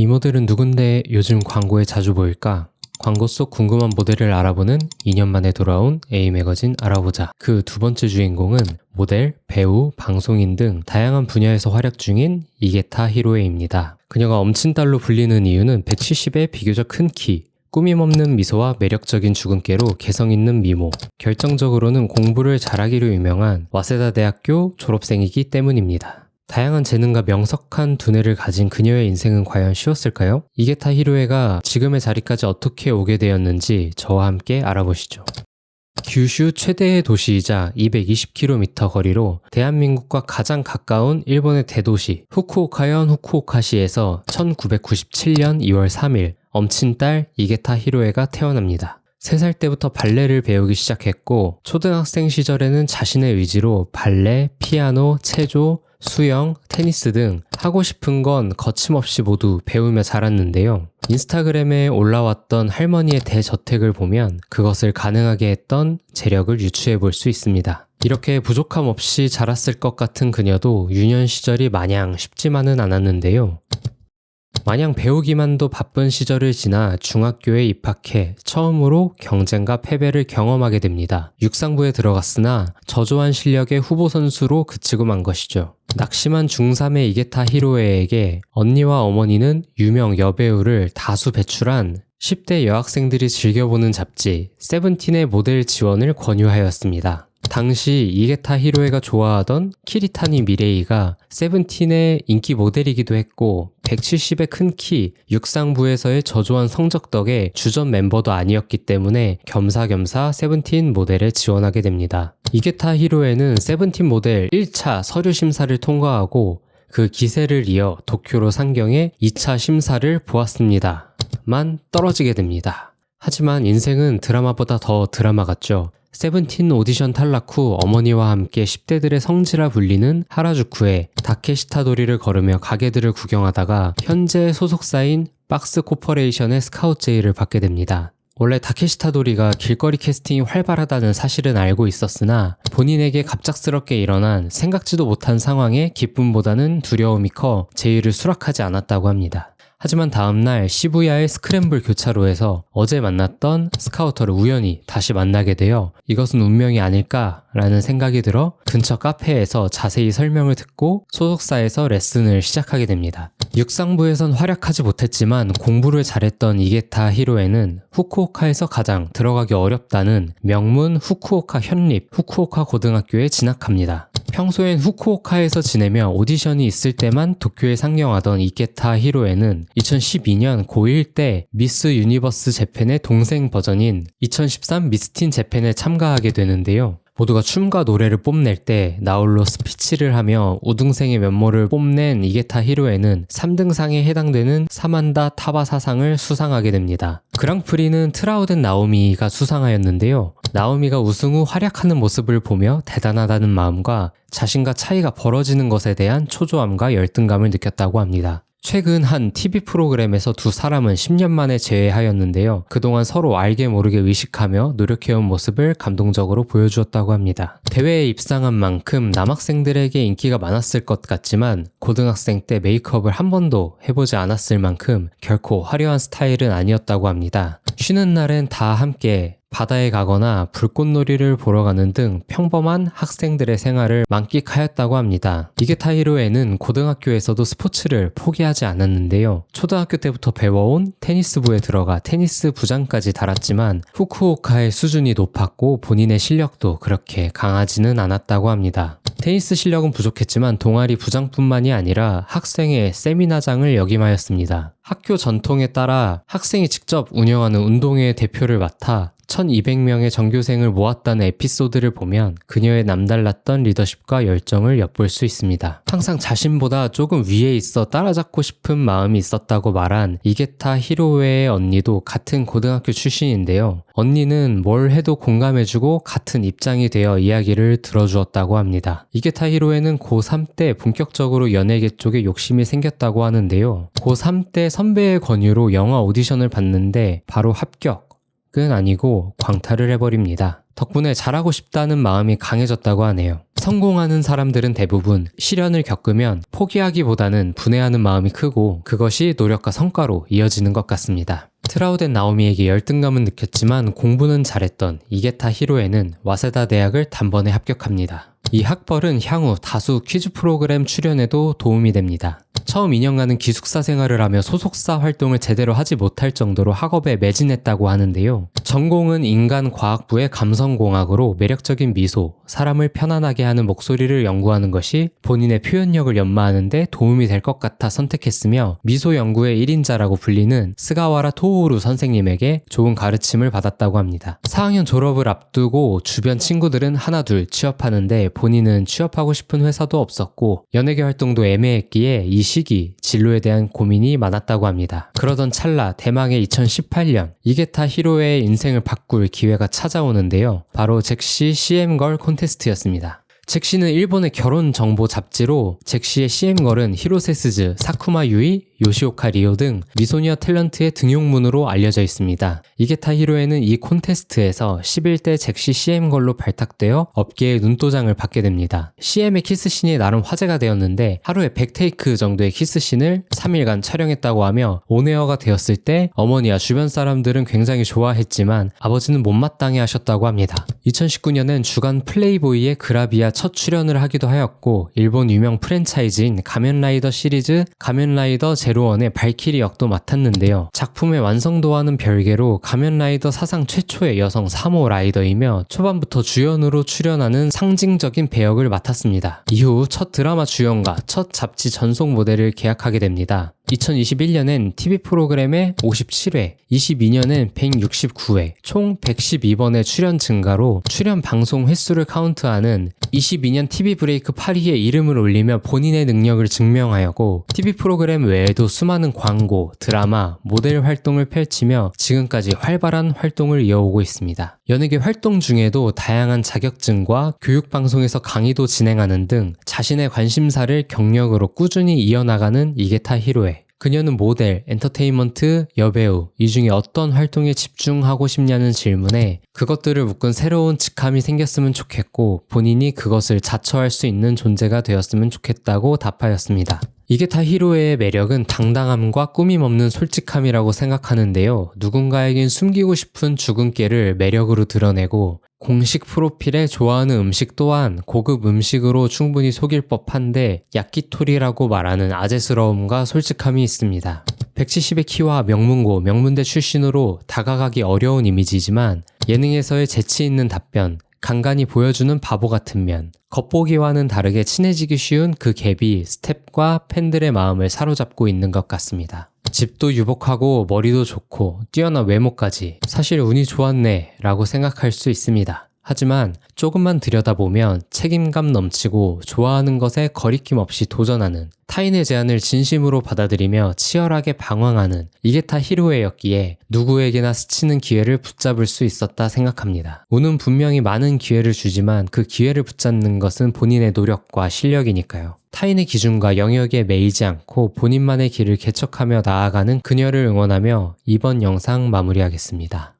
이 모델은 누군데 요즘 광고에 자주 보일까? 광고 속 궁금한 모델을 알아보는 2년 만에 돌아온 A 매거진 알아보자. 그 두 번째 주인공은 모델, 배우, 방송인 등 다양한 분야에서 활약 중인 이게타 히로에입니다. 그녀가 엄친딸로 불리는 이유는 170의 비교적 큰 키, 꾸밈 없는 미소와 매력적인 주근깨로 개성 있는 미모, 결정적으로는 공부를 잘하기로 유명한 와세다 대학교 졸업생이기 때문입니다. 다양한 재능과 명석한 두뇌를 가진 그녀의 인생은 과연 쉬웠을까요? 이게타 히로에가 지금의 자리까지 어떻게 오게 되었는지 저와 함께 알아보시죠. 규슈 최대의 도시이자 220km 거리로 대한민국과 가장 가까운 일본의 대도시 후쿠오카현 후쿠오카시에서 1997년 2월 3일 엄친 딸 이게타 히로에가 태어납니다. 3살 때부터 발레를 배우기 시작했고 초등학생 시절에는 자신의 의지로 발레, 피아노, 체조, 수영, 테니스 등 하고 싶은 건 거침없이 모두 배우며 자랐는데요. 인스타그램에 올라왔던 할머니의 대저택을 보면 그것을 가능하게 했던 재력을 유추해 볼 수 있습니다. 이렇게 부족함 없이 자랐을 것 같은 그녀도 유년 시절이 마냥 쉽지만은 않았는데요. 마냥 배우기만도 바쁜 시절을 지나 중학교에 입학해 처음으로 경쟁과 패배를 경험하게 됩니다. 육상부에 들어갔으나 저조한 실력의 후보 선수로 그치고 만 것이죠. 낙심한 중3의 이게타 히로에에게 언니와 어머니는 유명 여배우를 다수 배출한 10대 여학생들이 즐겨보는 잡지 세븐틴의 모델 지원을 권유하였습니다. 당시 이게타 히로에가 좋아하던 키리타니 미레이가 세븐틴의 인기 모델이기도 했고 170의 큰 키, 육상부에서의 저조한 성적 덕에 주전 멤버도 아니었기 때문에 겸사겸사 세븐틴 모델에 지원하게 됩니다. 이게타 히로에는 세븐틴 모델 1차 서류 심사를 통과하고 그 기세를 이어 도쿄로 상경해 2차 심사를 보았습니다. 만 떨어지게 됩니다. 하지만 인생은 드라마보다 더 드라마 같죠. 세븐틴 오디션 탈락 후 어머니와 함께 10대들의 성지라 불리는 하라주쿠에 다케시타도리를 걸으며 가게들을 구경하다가 현재 소속사인 박스 코퍼레이션의 스카우트 제의를 받게 됩니다. 원래 다케시타도리가 길거리 캐스팅이 활발하다는 사실은 알고 있었으나 본인에게 갑작스럽게 일어난 생각지도 못한 상황에 기쁨보다는 두려움이 커 제의를 수락하지 않았다고 합니다. 하지만 다음날 시부야의 스크램블 교차로에서 어제 만났던 스카우터를 우연히 다시 만나게 되어 이것은 운명이 아닐까라는 생각이 들어 근처 카페에서 자세히 설명을 듣고 소속사에서 레슨을 시작하게 됩니다. 육상부에선 활약하지 못했지만 공부를 잘했던 이게타 히로에는 후쿠오카에서 가장 들어가기 어렵다는 명문 후쿠오카 현립 후쿠오카 고등학교에 진학합니다. 평소엔 후쿠오카에서 지내며 오디션이 있을 때만 도쿄에 상경하던 이케타 히로에는 2012년 고1 때 미스 유니버스 재팬의 동생 버전인 2013 미스틴 재팬에 참가하게 되는데요. 모두가 춤과 노래를 뽐낼 때 나홀로 스피치를 하며 우등생의 면모를 뽐낸 이게타 히로에는 3등상에 해당되는 사만다 타바사상을 수상하게 됩니다. 그랑프리는 트라우덴 나오미가 수상하였는데요. 나오미가 우승 후 활약하는 모습을 보며 대단하다는 마음과 자신과 차이가 벌어지는 것에 대한 초조함과 열등감을 느꼈다고 합니다. 최근 한 TV 프로그램에서 두 사람은 10년 만에 재회하였는데요. 그동안 서로 알게 모르게 의식하며 노력해온 모습을 감동적으로 보여주었다고 합니다. 대회에 입상한 만큼 남학생들에게 인기가 많았을 것 같지만 고등학생 때 메이크업을 한 번도 해보지 않았을 만큼 결코 화려한 스타일은 아니었다고 합니다. 쉬는 날엔 다 함께 바다에 가거나 불꽃놀이를 보러 가는 등 평범한 학생들의 생활을 만끽하였다고 합니다. 이게타히로에는 고등학교에서도 스포츠를 포기하지 않았는데요. 초등학교 때부터 배워온 테니스부에 들어가 테니스 부장까지 달았지만 후쿠오카의 수준이 높았고 본인의 실력도 그렇게 강하지는 않았다고 합니다. 테니스 실력은 부족했지만 동아리 부장뿐만이 아니라 학생의 세미나장을 역임하였습니다. 학교 전통에 따라 학생이 직접 운영하는 운동회 대표를 맡아 1200명의 전교생을 모았다는 에피소드를 보면 그녀의 남달랐던 리더십과 열정을 엿볼 수 있습니다. 항상 자신보다 조금 위에 있어 따라잡고 싶은 마음이 있었다고 말한 이게타 히로웨의 언니도 같은 고등학교 출신인데요. 언니는 뭘 해도 공감해주고 같은 입장이 되어 이야기를 들어주었다고 합니다. 이게타 히로에는 고3 때 본격적으로 연예계 쪽에 욕심이 생겼다고 하는데요. 고3 때 선배의 권유로 영화 오디션을 봤는데 바로 합격, 은 아니고 광탈을 해버립니다. 덕분에 잘하고 싶다는 마음이 강해졌다고 하네요. 성공하는 사람들은 대부분 시련을 겪으면 포기하기보다는 분해하는 마음이 크고 그것이 노력과 성과로 이어지는 것 같습니다. 트라우덴 나오미에게 열등감은 느꼈지만 공부는 잘했던 이게타 히로에는 와세다 대학을 단번에 합격합니다. 이 학벌은 향후 다수 퀴즈 프로그램 출연에도 도움이 됩니다. 처음 2년간은 기숙사 생활을 하며 소속사 활동을 제대로 하지 못할 정도로 학업에 매진했다고 하는데요. 전공은 인간과학부의 감성공학으로 매력적인 미소, 사람을 편안하게 하는 목소리를 연구하는 것이 본인의 표현력을 연마하는데 도움이 될 것 같아 선택했으며 미소 연구의 1인자라고 불리는 스가와라 토우루 선생님에게 좋은 가르침을 받았다고 합니다. 4학년 졸업을 앞두고 주변 친구들은 하나 둘 취업하는데 본인은 취업하고 싶은 회사도 없었고 연예계 활동도 애매했기에 이 시기 진로에 대한 고민이 많았다고 합니다. 그러던 찰나 대망의 2018년 이게타 히로의 인생을 바꿀 기회가 찾아오는데요. 바로 잭시 CM걸 콘테스트였습니다. 잭시는 일본의 결혼 정보 잡지로 잭시의 CM걸은 히로세스즈, 사쿠마 유이, 요시오카 리오 등 미소녀 탤런트의 등용문으로 알려져 있습니다. 이게타 히로에는 이 콘테스트에서 11대 잭시 CM걸로 발탁되어 업계의 눈도장을 받게 됩니다. CM의 키스신이 나름 화제가 되었는데 하루에 100테이크 정도의 키스신을 3일간 촬영했다고 하며 온에어가 되었을 때 어머니와 주변 사람들은 굉장히 좋아했지만 아버지는 못마땅해 하셨다고 합니다. 2019년엔 주간 플레이보이의 그라비아 첫 출연을 하기도 하였고 일본 유명 프랜차이즈인 가면라이더 시리즈 가면라이더 제 로원의 발키리 역도 맡았는데요. 작품의 완성도와는 별개로 가면라이더 사상 최초의 여성 3호 라이더이며 초반부터 주연으로 출연하는 상징적인 배역을 맡았습니다. 이후 첫 드라마 주연과 첫 잡지 전속 모델을 계약하게 됩니다. 2021년엔 TV 프로그램에 57회, 22년엔 169회, 총 112번의 출연 증가로 출연 방송 횟수를 카운트하는 22년 TV 브레이크 8위에 이름을 올리며 본인의 능력을 증명하였고 TV 프로그램 외에도 수많은 광고, 드라마, 모델 활동을 펼치며 지금까지 활발한 활동을 이어오고 있습니다. 연예계 활동 중에도 다양한 자격증과 교육방송에서 강의도 진행하는 등 자신의 관심사를 경력으로 꾸준히 이어나가는 이게타 히로에 그녀는 모델, 엔터테인먼트, 여배우, 이 중에 어떤 활동에 집중하고 싶냐는 질문에 그것들을 묶은 새로운 직함이 생겼으면 좋겠고 본인이 그것을 자처할 수 있는 존재가 되었으면 좋겠다고 답하였습니다. 이게 다 히로의 매력은 당당함과 꾸밈 없는 솔직함이라고 생각하는데요. 누군가에겐 숨기고 싶은 주근깨를 매력으로 드러내고 공식 프로필에 좋아하는 음식 또한 고급 음식으로 충분히 속일 법한데 야끼토리라고 말하는 아재스러움과 솔직함이 있습니다. 170의 키와 명문고, 명문대 출신으로 다가가기 어려운 이미지지만 예능에서의 재치 있는 답변, 간간히 보여주는 바보 같은 면, 겉보기와는 다르게 친해지기 쉬운 그 갭이 스텝과 팬들의 마음을 사로잡고 있는 것 같습니다. 집도 유복하고 머리도 좋고 뛰어난 외모까지 사실 운이 좋았네 라고 생각할 수 있습니다. 하지만 조금만 들여다보면 책임감 넘치고 좋아하는 것에 거리낌 없이 도전하는 타인의 제안을 진심으로 받아들이며 치열하게 방황하는 이게 다 히로에였기에 누구에게나 스치는 기회를 붙잡을 수 있었다 생각합니다. 운은 분명히 많은 기회를 주지만 그 기회를 붙잡는 것은 본인의 노력과 실력이니까요. 타인의 기준과 영역에 매이지 않고 본인만의 길을 개척하며 나아가는 그녀를 응원하며 이번 영상 마무리하겠습니다.